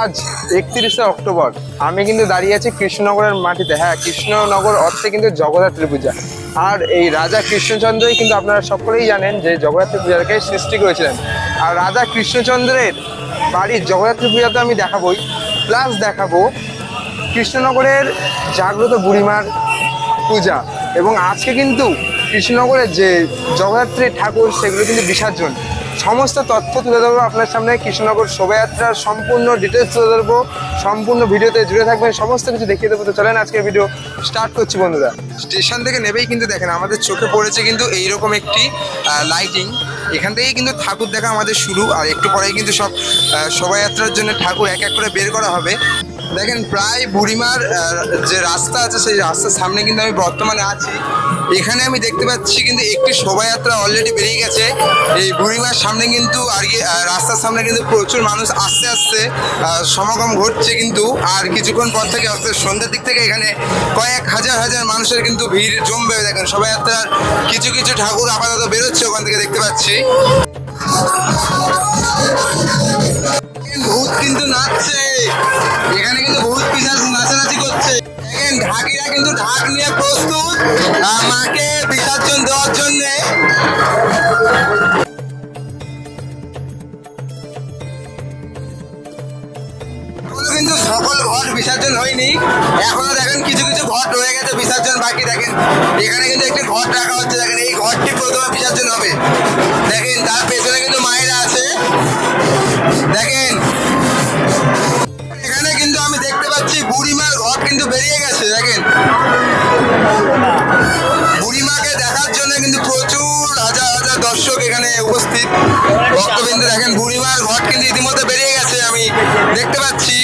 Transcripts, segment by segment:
আজ একত্রিশে অক্টোবর, আমি কিন্তু দাঁড়িয়ে আছি কৃষ্ণনগরের মাটিতে। হ্যাঁ কৃষ্ণনগর অর্থে কিন্তু জগদ্ধাত্রী পূজা। আর এই রাজা কৃষ্ণচন্দ্রই কিন্তু আপনারা সকলেই জানেন যে জগদ্ধাত্রী পূজাকে সৃষ্টি করেছিলেন। আর রাজা কৃষ্ণচন্দ্রের বাড়ির জগদ্ধাত্রী পূজা তো আমি দেখাবই। প্লাস দেখাবো কৃষ্ণনগরের জাগ্রত বুড়িমার পূজা এবং আজকে কিন্তু কৃষ্ণনগরের যে জগদ্ধাত্রী ঠাকুর সেগুলো কিন্তু বিসর্জন। সমস্ত তথ্য তুলে ধরবো আপনার সামনে। কৃষ্ণনগর শোভাযাত্রার সম্পূর্ণ ডিটেলস তুলে ধরবো। সম্পূর্ণ ভিডিওতে জুড়ে থাকবেন। সমস্ত কিছু দেখিয়ে দেবো। তো চলেন আজকের ভিডিও স্টার্ট করছি বন্ধুরা। স্টেশন থেকে নেবেই কিন্তু দেখেন, আমাদের চোখে পড়েছে কিন্তু এইরকম একটি লাইটিং এখান থেকেই কিন্তু ঠাকুর দেখা আমাদের শুরু। আর একটু পরেই কিন্তু সব শোভাযাত্রার জন্য ঠাকুর এক এক করে বের করা হবে। দেখেন প্রায় বুড়িমার যে রাস্তা আছে, সেই রাস্তার সামনে কিন্তু আমি বর্তমানে আছি। এখানে আমি দেখতে পাচ্ছি কিন্তু একটি শোভাযাত্রা অলরেডি বেরিয়ে গেছে। এই বুড়িমার সামনে কিন্তু আর কি রাস্তার সামনে কিন্তু প্রচুর মানুষ আস্তে আস্তে সমাগম ঘটছে কিন্তু। আর কিছুক্ষণ পর থেকে, অর্থাৎ সন্ধ্যের দিক থেকে এখানে কয়েক হাজার হাজার মানুষের কিন্তু ভিড় জমবে। দেখেন শোভাযাত্রার কিছু কিছু ঠাকুর আপাতত বেরোচ্ছে ওখান থেকে দেখতে পাচ্ছি। ভূত কিন্তু নাচছে। এখানে কিন্তু ভূত পিসাজ নাচানাচি করছে। ঢাকিরা কিন্তু ঢাক নিয়ে প্রস্তুত। মাকে বিসর্জন দেওয়ার জন্য। কিন্তু সকল ঘট বিসর্জন হয়নি। এখনও দেখেন কিছু কিছু ঘট রয়ে গেছে বিসর্জন, বাকি দেখেন। এখানে কিন্তু একটি ঘট রাখা হচ্ছে, দেখেন। ভক্তবৃন্দ দেখেন বুড়িমার ঘট কিন্তু ইতিমধ্যে বেরিয়ে গেছে আমি দেখতে পাচ্ছি।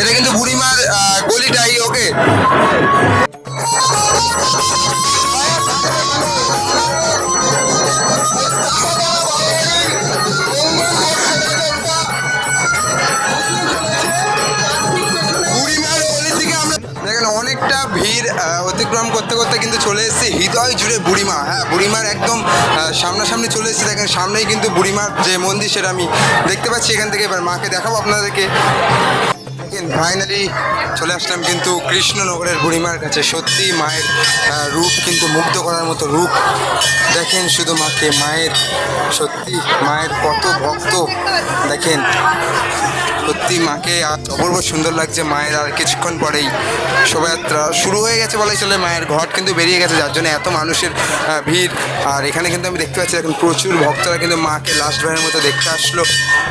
এটা কিন্তু বুড়িমার করতে করতে কিন্তু চলে এসেছি হৃদয় জুড়ে বুড়িমা। হ্যাঁ বুড়িমার একদম সামনাসামনি চলে এসেছি। দেখেন, সামনেই কিন্তু বুড়িমার যে মন্দির সেটা আমি দেখতে পাচ্ছি। এখান থেকে এবার মাকে দেখাবো আপনাদেরকে। ফাইনালি চলে আসলাম কিন্তু কৃষ্ণনগরের বুড়িমার কাছে। সত্যি মায়ের রূপ কিন্তু মুগ্ধ করার মতো রূপ। দেখেন শুধু মাকে, মায়ের, সত্যি মায়ের কত ভক্ত। দেখেন সত্যি মাকে অপূর্ব সুন্দর লাগছে মায়ের আর কিছুক্ষণ পরেই শোভাযাত্রা শুরু হয়ে গেছে বলাই চলে মায়ের ঘট কিন্তু বেরিয়ে গেছে, যার জন্য এত মানুষের ভিড়। আর এখানে কিন্তু আমি দেখতে পাচ্ছি এখন প্রচুর ভক্তরা কিন্তু মাকে লাস্ট ভাইয়ের মতো দেখতে আসলো।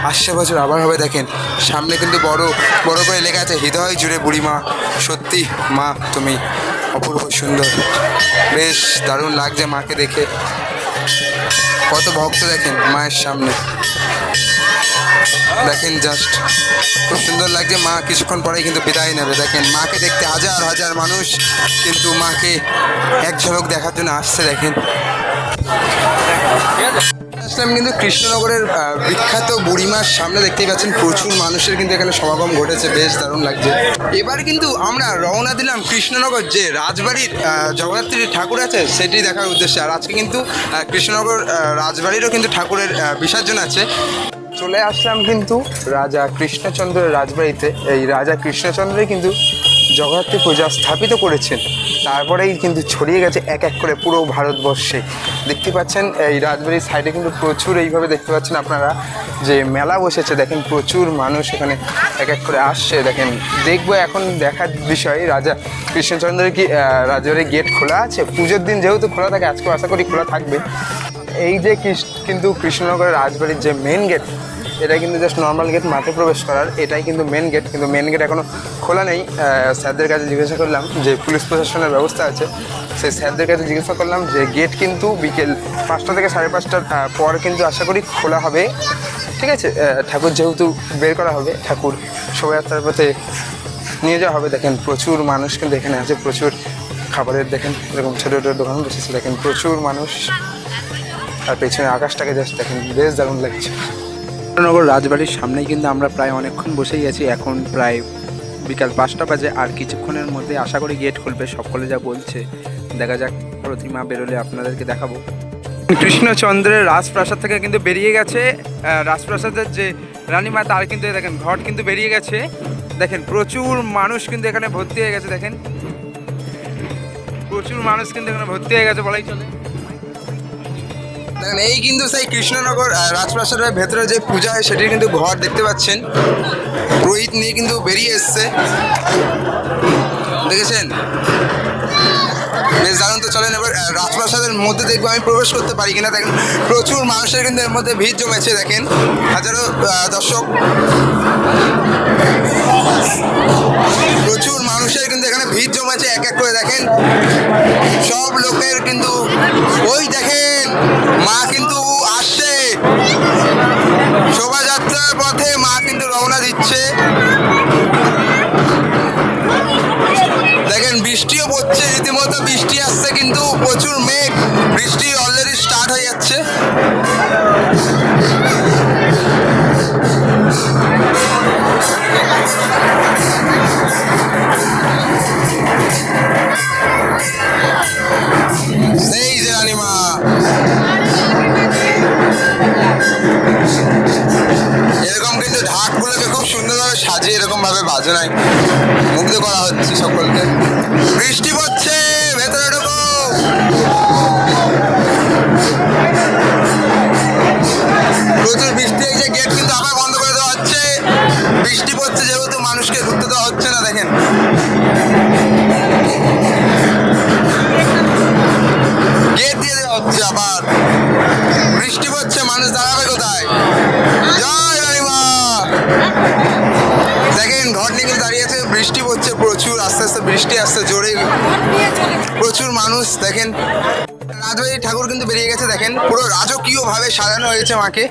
আসছে বছর আবার হবে দেখেন। সামনে কিন্তু বড় বড় করে লেখা আছে, হৃদয় জুড়ে বুড়িমা সত্যি মা, তুমি অপূর্ব সুন্দর। বেশ দারুণ লাগছে মাকে দেখে। কত ভক্ত দেখেন মায়ের সামনে। দেখেন জাস্ট খুব সুন্দর লাগছে। মা কিছুক্ষণ পরেই কিন্তু বিদায় নেবে। দেখেন, মাকে দেখতে হাজার হাজার মানুষ, কিন্তু মাকে এক ঝলক দেখার জন্য আসছে, দেখেন। আসলাম কিন্তু কৃষ্ণনগরের বিখ্যাত বুড়িমার সামনে দেখতেই পাচ্ছেন প্রচুর মানুষের কিন্তু এখানে সমাগম ঘটেছে। বেশ দারুণ লাগছে। এবার কিন্তু আমরা রওনা দিলাম কৃষ্ণনগর। যে রাজবাড়ির জগদ্ধাত্রীর ঠাকুর আছে, সেটি দেখার উদ্দেশ্যে। আর আজকে কিন্তু কৃষ্ণনগর রাজবাড়িরও কিন্তু ঠাকুরের বিসর্জন আছে। চলে আসলাম কিন্তু রাজা কৃষ্ণচন্দ্রের রাজবাড়িতে। এই রাজা কৃষ্ণচন্দ্রই কিন্তু জগদ্ধাত্রী পূজা স্থাপিত করেছেন। তারপরেই কিন্তু ছড়িয়ে গেছে এক এক করে পুরো ভারতবর্ষে। দেখতে পাচ্ছেন, এই রাজবাড়ির সাইডে কিন্তু প্রচুর এইভাবে দেখতে পাচ্ছেন আপনারা যে মেলা বসেছে। দেখেন প্রচুর মানুষ এখানে এক এক করে আসছে। দেখেন, দেখব এখন দেখার বিষয়, রাজা কৃষ্ণচন্দ্রের কি রাজবাড়ির গেট খোলা আছে? পুজোর দিন যেহেতু খোলা থাকে আজকে আশা করি খোলা থাকবে। এই যে কিন্তু কৃষ্ণনগরের রাজবাড়ির যে মেন গেট এটা কিন্তু জাস্ট নর্মাল গেট মাঠে প্রবেশ করার, এটাই কিন্তু মেন গেট কিন্তু মেন গেট এখনও খোলা নেই। স্যারদের কাছে জিজ্ঞাসা করলাম যে পুলিশ প্রশাসনের ব্যবস্থা আছে। সেই স্যারদের কাছে জিজ্ঞাসা করলাম যে গেট কিন্তু বিকেল পাঁচটা থেকে সাড়ে পাঁচটার পর কিন্তু আশা করি খোলা হবে। ঠিক আছে? ঠাকুর যেহেতু বের করা হবে, ঠাকুর শোভাযাত্রার পথে নিয়ে যাওয়া হবে। দেখেন প্রচুর মানুষ কিন্তু এখানে আছে, প্রচুর খাবারের দেখেন, এরকম ছোটো ছোটো দোকান বসেছে। দেখেন প্রচুর মানুষ আর পেছনে আকাশটাকে জাস্ট দেখেন, বেশ দারুণ লাগছে। নগর রাজবাড়ির সামনেই কিন্তু আমরা প্রায় অনেকক্ষণ বসেই গেছি এখন প্রায় বিকাল পাঁচটা বাজে আর কিছুক্ষণের মধ্যে আশা করি গেট খুলবে, সকলে যা বলছে। দেখা যাক, প্রতিমা বেরোলে আপনাদেরকে দেখাবো। কৃষ্ণচন্দ্রের রাজপ্রাসাদ থেকে কিন্তু বেরিয়ে গেছে। রাজপ্রাসাদের যে রানীমা তার কিন্তু দেখেন, ঘট কিন্তু বেরিয়ে গেছে। দেখেন, প্রচুর মানুষ কিন্তু এখানে ভর্তি হয়ে গেছে, দেখেন। প্রচুর মানুষ কিন্তু এখানে ভর্তি হয়ে গেছে, বলাই চলে। দেখেন, এই কিন্তু সেই কৃষ্ণনগর রাজপ্রাসাদের ভেতরে যে পূজা হয়, সেটির কিন্তু ঘর দেখতে পাচ্ছেন। পুরোহিত নিয়ে কিন্তু বেরিয়ে এসছে। দেখেছেন? বেশ দারুণ তো চলেন, এবার রাজপ্রাসাদের মধ্যে দেখব আমি প্রবেশ করতে পারি কিনা। দেখেন, প্রচুর মানুষের কিন্তু এর মধ্যে ভিড় জমেছে, দেখেন। হাজারো দর্শক। প্রচুর মানুষের কিন্তু এখানে ভিড় জমেছে, এক এক করে দেখেন। সব লোকের কিন্তু ওই দেখেন, মা কিন্তু আসছে। শোভাযাত্রার পথে মা কিন্তু রওনা দিচ্ছে। দেখেন, বৃষ্টিও পড়ছে, রীতিমতো বৃষ্টি আসছে কিন্তু প্রচুর। পুরো রাজকীয় ভাবে সাজানো হয়েছে মাকে।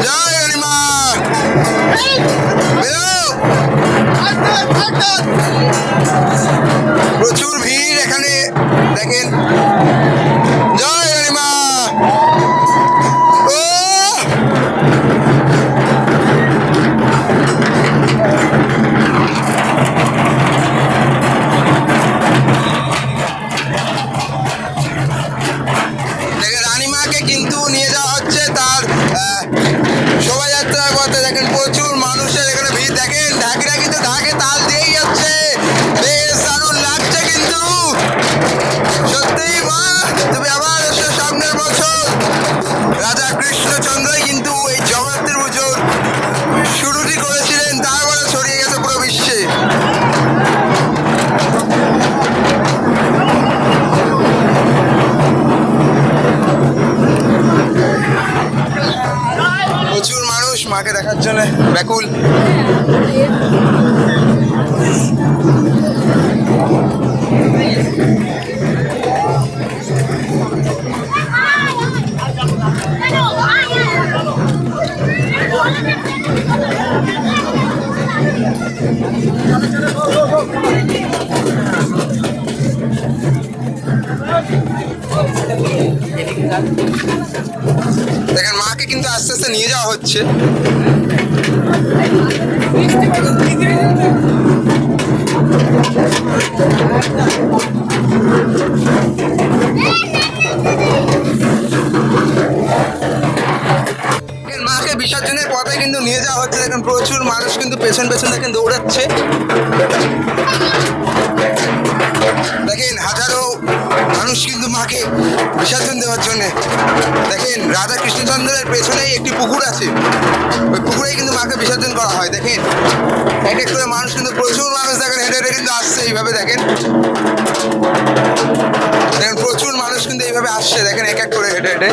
জয় বেরো প্রচুর ভিড় এখানে দেখেন মানুষের এখানে ভিড় দেখেন ঢাকি ঢাকি তো ঢাকে যাচ্ছে প্রচুর মানুষ কিন্তু পেছন পেছন দেখেন দৌড়াচ্ছে। দেখেন হাজারো মানুষ কিন্তু মাকে বিসর্জন দেওয়ার জন্য। দেখেন রাধা কৃষ্ণচন্দ্রের পেছনেই একটি পুকুর আছে। ওই পুকুরেই কিন্তু মাকে বিসর্জন করা হয়, দেখেন। এক এক করে মানুষ কিন্তু প্রচুর মানুষ দেখেন, হেঁটে হেঁটে কিন্তু আসছে এইভাবে, দেখেন। দেখেন প্রচুর মানুষ কিন্তু এইভাবে আসছে, দেখেন এক এক করে হেঁটে হেঁটে।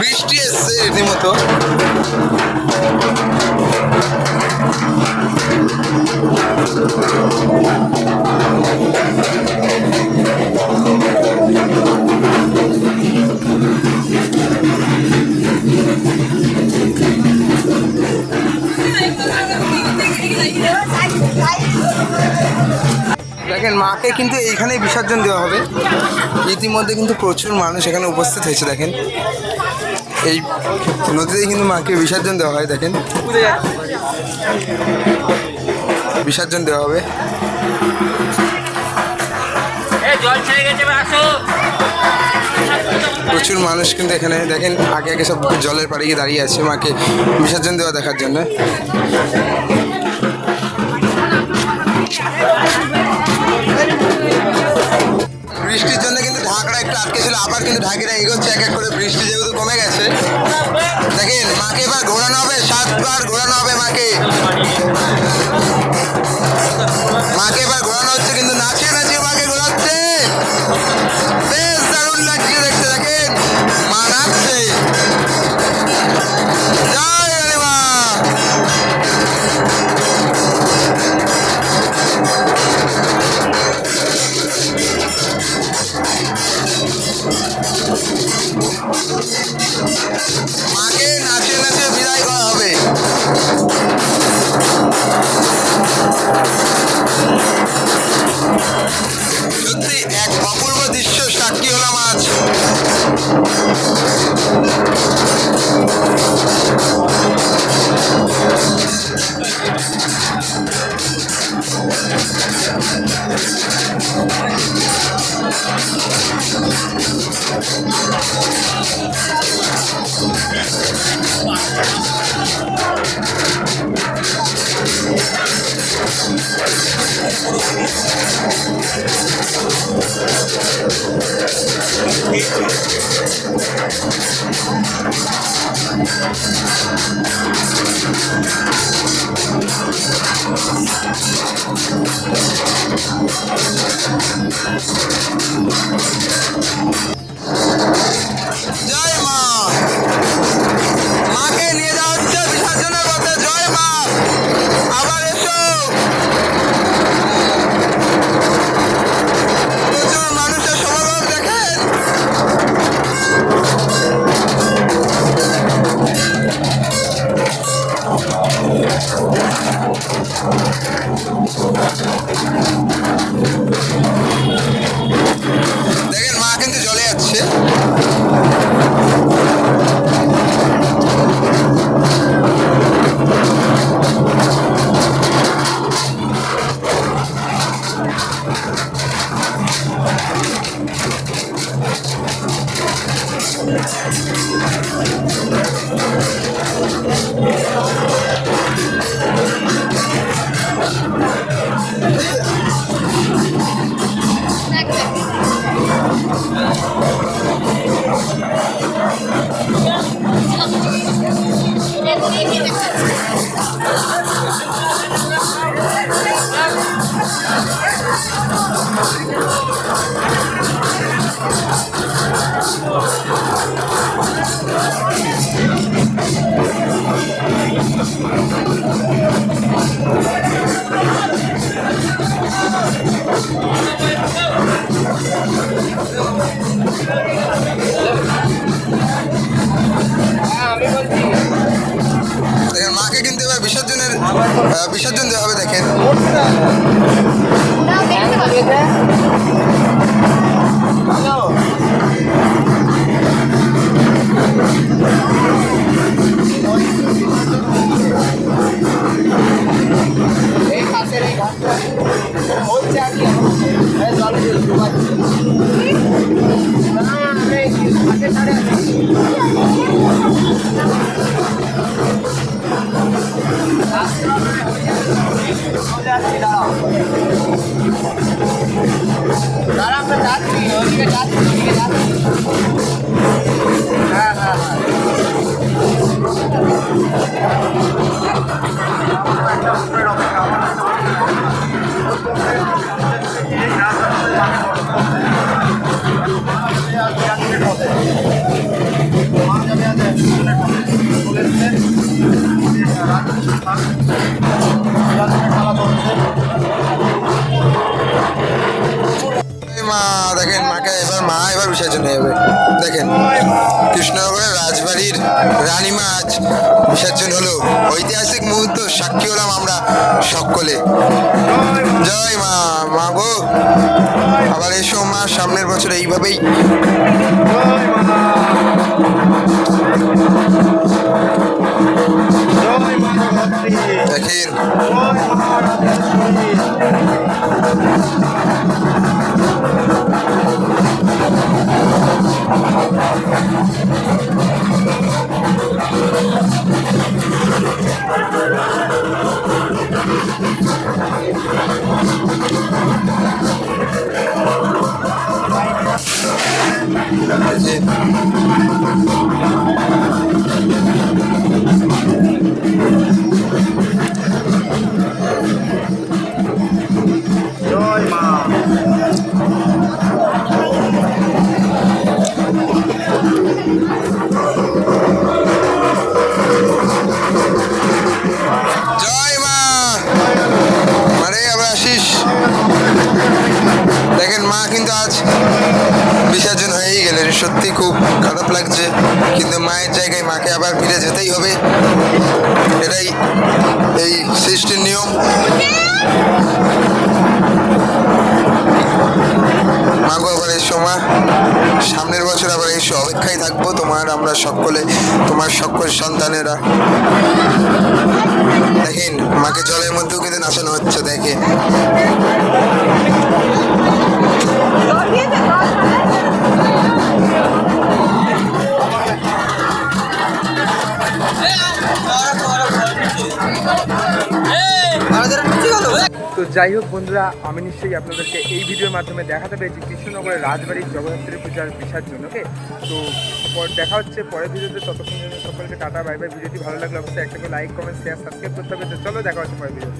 বৃষ্টি এসছে রীতিমতো। মাকে কিন্তু এইখানেই বিসর্জন দেওয়া হবে। ইতিমধ্যে কিন্তু প্রচুর মানুষ এখানে উপস্থিত হয়েছে দেখেন। এই নদীতে কিন্তু মাকে বিসর্জন দেওয়া হয় দেখেন। বিসর্জন দেওয়া হবে। প্রচুর মানুষ কিন্তু এখানে দেখেন আগে আগে সব জলের পাড়ে গিয়ে দাঁড়িয়ে আছে মাকে বিসর্জন দেওয়া দেখার জন্য। বৃষ্টির জন্য কিন্তু ঢাকড়া একটু আটকে ছিল, আবার কিন্তু ঢাকিরা এগোচ্ছে, এক এক করে বৃষ্টি যেহেতু কমে গেছে। দেখেন, মাকে এবার ঘোরানো হবে, সাতবার ঘোরানো হবে মাকে। মাকে এবার ঘোরানো হচ্ছে, কিন্তু নাচিয়ে নাচিয়ে মাকে ঘোরাচ্ছে। 私もそう思ったよ。Yeah. বিসর্জন দেওয়া হবে দেখেন। Ma, de quién, ma, qué, মা এবার বিসর্জন হয়ে যাবে। দেখেন, কৃষ্ণনগরের রাজবাড়ির রানীমা আজ বিসর্জন হলো। ঐতিহাসিক মুহূর্ত, সাক্ষী হলাম আমরা সকলে। জয় মা মা গো। আবার এসো মা, সামনের বছর এইভাবেই। দেখেন দেখেন। খারাপ লাগছে। কিন্তু মায়ের জায়গায় মাকে আবার ফিরে যেতেই হবে। এটাই এই সৃষ্টির নিয়ম। মা আবার এসো মা। সামনের বছর আবার এসো। অপেক্ষায় থাকব তোমার, আমরা সকলে, তোমার সকল সন্তানেরা। দেখেন, মাকে জলের মধ্যেও কিন্তু নাচানো হচ্ছে, দেখেন। যাই হোক বন্ধুরা, আমি নিশ্চয়ই আপনাদেরকে এই ভিডিওর মাধ্যমে দেখাতে পেরেছি কৃষ্ণনগরের রাজবাড়ির জগদ্ধাত্রী পূজার বিসর্জন ওকে তো দেখা হচ্ছে পরের ভিডিওতে ততক্ষণ জন্য সকলকে টাটা বাই বাই ভিডিওটি ভালো লাগলে অবশ্যই একটা লাইক কমেন্ট শেয়ার সাবস্ক্রাইব করতে হবে। তো চলো, দেখা হচ্ছে পরের ভিডিওতে।